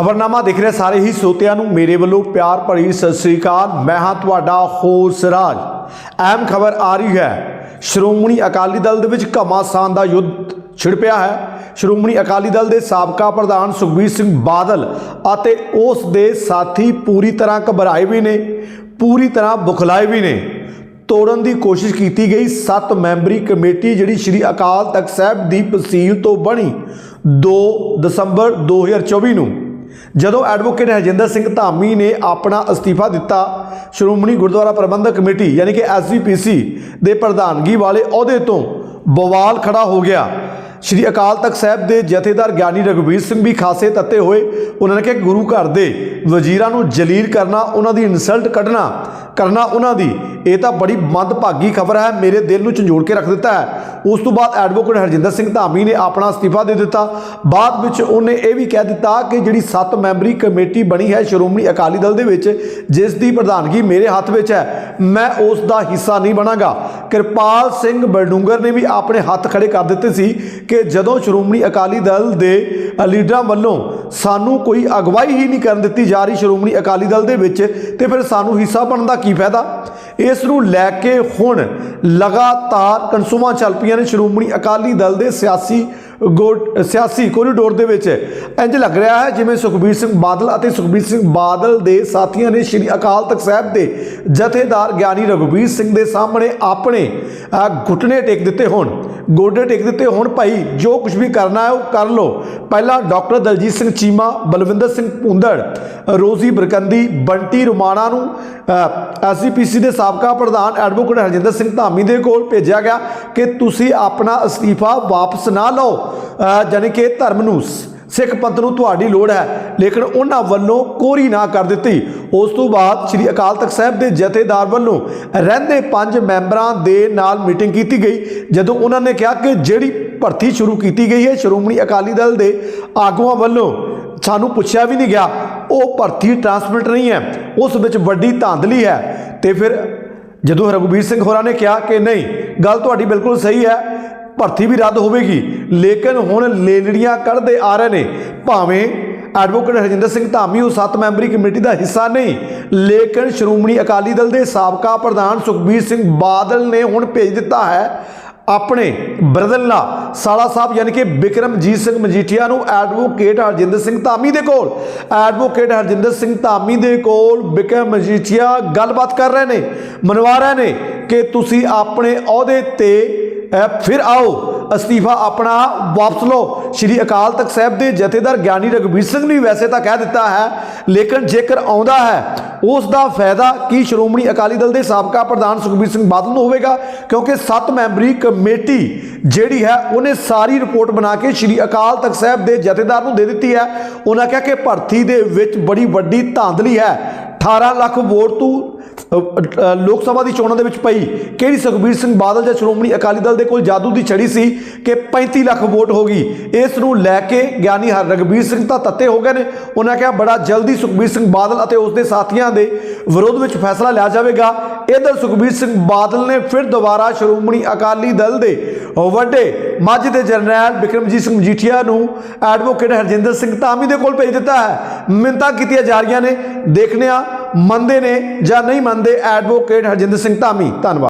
ਖਬਰਨਾਮਾ ਦੇਖ ਰਹੇ, ਸਾਰੇ ਹੀ ਸੋਤਿਆਂ ਨੂੰ ਮੇਰੇ ਵੱਲੋਂ ਪਿਆਰ ਭਰੀ ਸਤਿ ਸ੍ਰੀ ਅਕਾਲ। ਮੈਂ ਹਾਂ ਤੁਹਾਡਾ ਹੋਸ ਰਾਜ ਅਹਿਮ ਖਬਰ ਆ ਰਹੀ ਹੈ, ਸ਼੍ਰੋਮਣੀ ਅਕਾਲੀ ਦਲ ਦੇ ਵਿੱਚ ਘਮਾਸਾਨ ਦਾ ਯੁੱਧ ਛਿੜ ਪਿਆ ਹੈ। ਸ਼੍ਰੋਮਣੀ ਅਕਾਲੀ ਦਲ ਦੇ ਸਾਬਕਾ ਪ੍ਰਧਾਨ ਸੁਖਬੀਰ ਸਿੰਘ ਬਾਦਲ ਅਤੇ ਉਸ ਦੇ ਸਾਥੀ ਪੂਰੀ ਤਰ੍ਹਾਂ ਘਬਰਾਏ ਵੀ ਨੇ, ਪੂਰੀ ਤਰ੍ਹਾਂ ਬੁਖਲਾਏ ਵੀ ਨੇ। ਤੋੜਨ ਦੀ ਕੋਸ਼ਿਸ਼ ਕੀਤੀ ਗਈ। ਸੱਤ ਮੈਂਬਰੀ ਕਮੇਟੀ ਜਿਹੜੀ ਸ੍ਰੀ ਅਕਾਲ ਤਖਤ ਸਾਹਿਬ ਦੀ ਤਹਿਸੀਲ ਤੋਂ ਬਣੀ 2 ਦਸੰਬਰ 2024 ਨੂੰ। ਜਦੋਂ ਐਡਵੋਕੇਟ ਹਰਜਿੰਦਰ ਸਿੰਘ ਧਾਮੀ ਨੇ ਆਪਣਾ ਅਸਤੀਫਾ ਦਿੱਤਾ, ਸ਼੍ਰੋਮਣੀ ਗੁਰਦੁਆਰਾ ਪ੍ਰਬੰਧਕ ਕਮੇਟੀ ਯਾਨੀ ਕਿ ਐਸਜੀਪੀਸੀ ਦੇ ਪ੍ਰਧਾਨਗੀ ਵਾਲੇ ਅਹੁਦੇ ਤੋਂ ਬਵਾਲ ਖੜਾ ਹੋ ਗਿਆ। ਸ਼੍ਰੀ ਅਕਾਲ ਤਖਤ ਸਾਹਿਬ ਦੇ ਜਥੇਦਾਰ ਗਿਆਨੀ ਰਘੁਵੀਰ ਸਿੰਘ ਵੀ ਖਾਸੇ ਤੱਤੇ ਹੋਏ। ਉਹਨਾਂ ਨੇ ਕਿ ਗੁਰੂ ਘਰ ਦੇ ਵਜ਼ੀਰਾਂ ਨੂੰ ਜਲੀਲ ਕਰਨਾ, ਉਹਨਾਂ ਦੀ ਇਨਸਲਟ ਕੱਢਣਾ ਕਰਨਾ ਉਹਨਾਂ ਦੀ। ਇਹ ਤਾਂ ਬੜੀ ਮੰਦਭਾਗੀ ਖਬਰ ਹੈ, ਮੇਰੇ ਦਿਲ ਨੂੰ ਝੰਜੋੜ ਕੇ ਰੱਖ ਦਿੱਤਾ ਹੈ। ਉਸ ਤੋਂ ਬਾਅਦ ਐਡਵੋਕੇਟ ਹਰਜਿੰਦਰ ਸਿੰਘ ਧਾਮੀ ਨੇ ਆਪਣਾ ਅਸਤੀਫਾ ਦੇ ਦਿੱਤਾ। ਬਾਅਦ ਵਿੱਚ ਉਹਨੇ ਇਹ ਵੀ ਕਹਿ ਦਿੱਤਾ ਕਿ ਜਿਹੜੀ 7 ਮੈਂਬਰੀ ਕਮੇਟੀ ਬਣੀ ਹੈ ਸ਼੍ਰੋਮਣੀ ਅਕਾਲੀ ਦਲ ਦੇ ਵਿੱਚ, ਜਿਸ ਦੀ ਪ੍ਰਧਾਨਗੀ ਮੇਰੇ ਹੱਥ ਵਿੱਚ ਹੈ, ਮੈਂ ਉਸ ਦਾ ਹਿੱਸਾ ਨਹੀਂ ਬਣਾਂਗਾ। ਕਿਰਪਾਲ ਸਿੰਘ ਬਲਡੂੰਗਰ ਨੇ ਵੀ ਆਪਣੇ ਹੱਥ ਖੜੇ ਕਰ ਦਿੱਤੇ ਸੀ ਕਿ ਜਦੋਂ ਸ਼੍ਰੋਮਣੀ ਅਕਾਲੀ ਦਲ ਦੇ ਲੀਡਰਾਂ ਵੱਲੋਂ ਸਾਨੂੰ ਕੋਈ ਅਗਵਾਈ ਹੀ ਨਹੀਂ ਕਰਨ ਦਿੱਤੀ ਜਾ ਰਹੀ ਸ਼੍ਰੋਮਣੀ ਅਕਾਲੀ ਦਲ ਦੇ ਵਿੱਚ, ਤੇ ਫਿਰ ਸਾਨੂੰ ਹਿੱਸਾ ਬਣਨ ਦਾ ਕੀ ਫਾਇਦਾ? ਇਸ ਨੂੰ ਲੈ ਕੇ ਹੁਣ ਲਗਾਤਾਰ ਕਨਸੂਮਾ ਚੱਲ ਪਈਆਂ ਨੇ ਸ਼੍ਰੋਮਣੀ ਅਕਾਲੀ ਦਲ ਦੇ ਸਿਆਸੀ ਸਿਆਸੀ ਕੋਰੀਡੋਰ ਦੇ ਵਿੱਚ। ਇੰਜ ਲੱਗ ਰਿਹਾ ਹੈ ਜਿਵੇਂ ਸੁਖਬੀਰ ਸਿੰਘ ਬਾਦਲ ਅਤੇ ਸੁਖਬੀਰ ਸਿੰਘ ਬਾਦਲ ਦੇ ਸਾਥੀਆਂ ਨੇ ਸ਼੍ਰੀ ਅਕਾਲ ਤਖਤ ਸਾਹਿਬ ਦੇ ਜਥੇਦਾਰ ਗਿਆਨੀ ਰਘੁਵੀਰ ਸਿੰਘ ਦੇ ਸਾਹਮਣੇ ਆਪਣੇ ਅਹ, ਘੁਟਨੇ ਟੇਕ ਦਿੱਤੇ ਹੋਣ। ਗੋਡੇ ਟੇਕ ਦਿੱਤੇ ਹੋਣ ਭਾਈ ਜੋ ਕੁਝ ਵੀ ਕਰਨਾ ਹੈ ਉਹ ਕਰ ਲਓ। ਪਹਿਲਾਂ ਡਾਕਟਰ ਦਲਜੀਤ ਸਿੰਘ ਚੀਮਾ ਬਲਵਿੰਦਰ ਸਿੰਘ ਭੁੰਦੜ ਰੋਜ਼ੀ ਬਰਕੰਦੀ ਬੰਟੀ ਰੁਮਾਣਾ ਨੂੰ ਐਸਜੀਪੀਸੀ ਦੇ ਸਾਬਕਾ ਪ੍ਰਧਾਨ ਐਡਵੋਕੇਟ ਹਰਜਿੰਦਰ ਸਿੰਘ ਧਾਮੀ ਦੇ ਕੋਲ ਭੇਜਿਆ ਗਿਆ ਕਿ ਤੁਸੀਂ ਆਪਣਾ ਅਸਤੀਫਾ ਵਾਪਸ ਨਾ ਲਓ। ਅਹ, ਕਿ ਧਰਮ ਨੂੰ ਸਿੱਖ ਪੰਥ ਨੂੰ ਤੁਹਾਡੀ ਲੋੜ ਹੈ ਲੇਕਿਨ ਉਹਨਾਂ ਵੱਲੋਂ ਕੋਰੀ ਨਾ ਕਰ ਦਿੱਤੀ। ਉਸ ਤੋਂ ਬਾਅਦ ਸ੍ਰੀ ਅਕਾਲ ਤਖਤ ਸਾਹਿਬ ਦੇ ਜਥੇਦਾਰ ਵੱਲੋਂ ਰਹਿੰਦੇ ਪੰਜ ਮੈਂਬਰਾਂ ਦੇ ਨਾਲ ਮੀਟਿੰਗ ਕੀਤੀ ਗਈ ਜਦੋਂ ਉਹਨਾਂ ਨੇ ਕਿਹਾ ਕਿ ਜਿਹੜੀ ਭਰਤੀ ਸ਼ੁਰੂ ਕੀਤੀ ਗਈ ਹੈ ਸ਼੍ਰੋਮਣੀ ਅਕਾਲੀ ਦਲ ਦੇ ਆਗੂਆਂ ਵੱਲੋਂ ਸਾਨੂੰ ਪੁੱਛਿਆ ਵੀ ਨਹੀਂ ਗਿਆ ਉਹ ਭਰਤੀ ਟਰਾਂਸਮਿਟ ਨਹੀਂ ਹੈ। ਉਸ ਵਿੱਚ ਵੱਡੀ ਧਾਂਦਲੀ ਹੈ। ਤੇ ਫਿਰ ਜਦੋਂ ਰਘੁਬੀਰ ਸਿੰਘ ਹੋਰਾਂ ਨੇ ਕਿਹਾ ਕਿ ਨਹੀਂ, ਗੱਲ ਤੁਹਾਡੀ ਬਿਲਕੁਲ ਸਹੀ ਹੈ, ਭਰਤੀ ਵੀ ਰੱਦ ਹੋਵੇਗੀ, ਲੇਕਿਨ ਹੁਣ ਲੇਲੜੀਆਂ ਕੱਢਦੇ ਆ ਰਹੇ ਨੇ। ਭਾਵੇਂ ਐਡਵੋਕੇਟ ਹਰਜਿੰਦਰ ਸਿੰਘ ਧਾਮੀ ਉਹ ਸੱਤ ਮੈਂਬਰੀ ਕਮੇਟੀ ਦਾ ਹਿੱਸਾ ਨਹੀਂ, ਲੇਕਿਨ ਸ਼੍ਰੋਮਣੀ ਅਕਾਲੀ ਦਲ ਦੇ ਸਾਬਕਾ ਪ੍ਰਧਾਨ ਸੁਖਬੀਰ ਸਿੰਘ ਬਾਦਲ ਨੇ ਹੁਣ ਭੇਜ ਦਿੱਤਾ ਹੈ ਆਪਣੇ ਬਰਦਲਲਾ ਸਾਲਾ ਸਾਹਿਬ, ਯਾਨੀ ਕਿ ਬਿਕਰਮਜੀਤ ਸਿੰਘ ਮਜੀਠੀਆ ਨੂੰ ਐਡਵੋਕੇਟ ਹਰਜਿੰਦਰ ਸਿੰਘ ਧਾਮੀ ਦੇ ਕੋਲ। ਐਡਵੋਕੇਟ ਹਰਜਿੰਦਰ ਸਿੰਘ ਧਾਮੀ ਦੇ ਕੋਲ ਬਿਕਰਮ ਮਜੀਠੀਆ ਗੱਲਬਾਤ ਕਰ ਰਹੇ ਨੇ। ਮਨਵਾ ਰਹੇ ਨੇ ਕਿ ਤੁਸੀਂ ਆਪਣੇ ਅਹੁਦੇ ਤੇ ਫਿਰ ਆਓ। ਅਸਤੀਫਾ ਆਪਣਾ ਵਾਪਸ ਲਓ। ਸ਼੍ਰੀ ਅਕਾਲ ਤਖਤ ਸਾਹਿਬ ਦੇ ਜਥੇਦਾਰ ਗਿਆਨੀ ਰਘਬੀਰ ਸਿੰਘ ਨੇ ਵੀ ਵੈਸੇ ਤਾਂ ਕਹਿ ਦਿੱਤਾ ਹੈ, ਲੇਕਿਨ ਜੇਕਰ ਆਉਂਦਾ ਹੈ ਉਸ ਦਾ ਫਾਇਦਾ ਕੀ ਸ਼੍ਰੋਮਣੀ ਅਕਾਲੀ ਦਲ ਦੇ ਸਾਬਕਾ ਪ੍ਰਧਾਨ ਸੁਖਬੀਰ ਸਿੰਘ ਬਾਦਲ ਨੂੰ ਹੋਵੇਗਾ? ਕਿਉਂਕਿ 7 ਮੈਂਬਰੀ ਕਮੇਟੀ ਜਿਹੜੀ ਹੈ, ਉਹਨੇ ਸਾਰੀ ਰਿਪੋਰਟ ਬਣਾ ਕੇ ਸ਼੍ਰੀ ਅਕਾਲ ਤਖਤ ਸਾਹਿਬ ਦੇ ਜਥੇਦਾਰ ਨੂੰ ਦੇ ਦਿੱਤੀ ਹੈ। ਉਹਨਾਂ ਕਿਹਾ ਕਿ ਭਰਤੀ ਦੇ ਵਿੱਚ ਬੜੀ ਵੱਡੀ ਧਾਂਦਲੀ ਹੈ। 18 ਲੱਖ ਵੋਟ ਤੋਂ ਲੋਕ ਸਭਾ ਦੀ ਚੋਣਾਂ ਦੇ ਵਿੱਚ ਪਈ। ਕਿਹੜੀ ਸੁਖਬੀਰ ਸਿੰਘ ਬਾਦਲ ਜਾਂ ਸ਼੍ਰੋਮਣੀ ਅਕਾਲੀ ਦਲ ਦੇ ਕੋਲ ਜਾਦੂ ਦੀ ਛੜੀ ਸੀ ਕਿ 35 ਲੱਖ ਵੋਟ ਹੋ ਗਈ? ਇਸ ਨੂੰ ਲੈ ਕੇ ਗਿਆਨੀ ਹਰ ਰਗਬੀਰ ਸਿੰਘ ਤਾਂ ਤੱਤੇ ਹੋ ਗਏ ਨੇ। ਉਹਨਾਂ ਕਿਹਾ, ਬੜਾ ਜਲਦੀ ਸੁਖਬੀਰ ਸਿੰਘ ਬਾਦਲ ਅਤੇ ਉਸ ਦੇ ਸਾਥੀਆਂ ਦੇ ਵਿਰੋਧ ਵਿੱਚ ਫੈਸਲਾ ਲਿਆ ਜਾਵੇਗਾ। ਇਧਰ ਸੁਖਬੀਰ ਸਿੰਘ ਬਾਦਲ ਨੇ ਫਿਰ ਦੁਬਾਰਾ ਸ਼੍ਰੋਮਣੀ ਅਕਾਲੀ ਦਲ ਦੇ ਵੱਡੇ ਮੱਝ ਦੇ ਜਰਨੈਲ ਬਿਕਰਮਜੀਤ ਸਿੰਘ ਮਜੀਠੀਆ ਨੂੰ ਐਡਵੋਕੇਟ ਹਰਜਿੰਦਰ ਸਿੰਘ ਧਾਮੀ ਦੇ ਕੋਲ ਭੇਜ ਦਿੱਤਾ ਹੈ। ਮਿੰਤਾ ਕੀਤੀਆਂ ਜਾ ਰਹੀਆਂ ਨੇ। ਦੇਖਦੇ ਹਾਂ ਮੰਨਦੇ ਨੇ ਜਾਂ ਨਹੀਂ ਮੰਨਦੇ ਐਡਵੋਕੇਟ ਹਰਜਿੰਦਰ ਸਿੰਘ ਧਾਮੀ ਧੰਨਵਾਦ।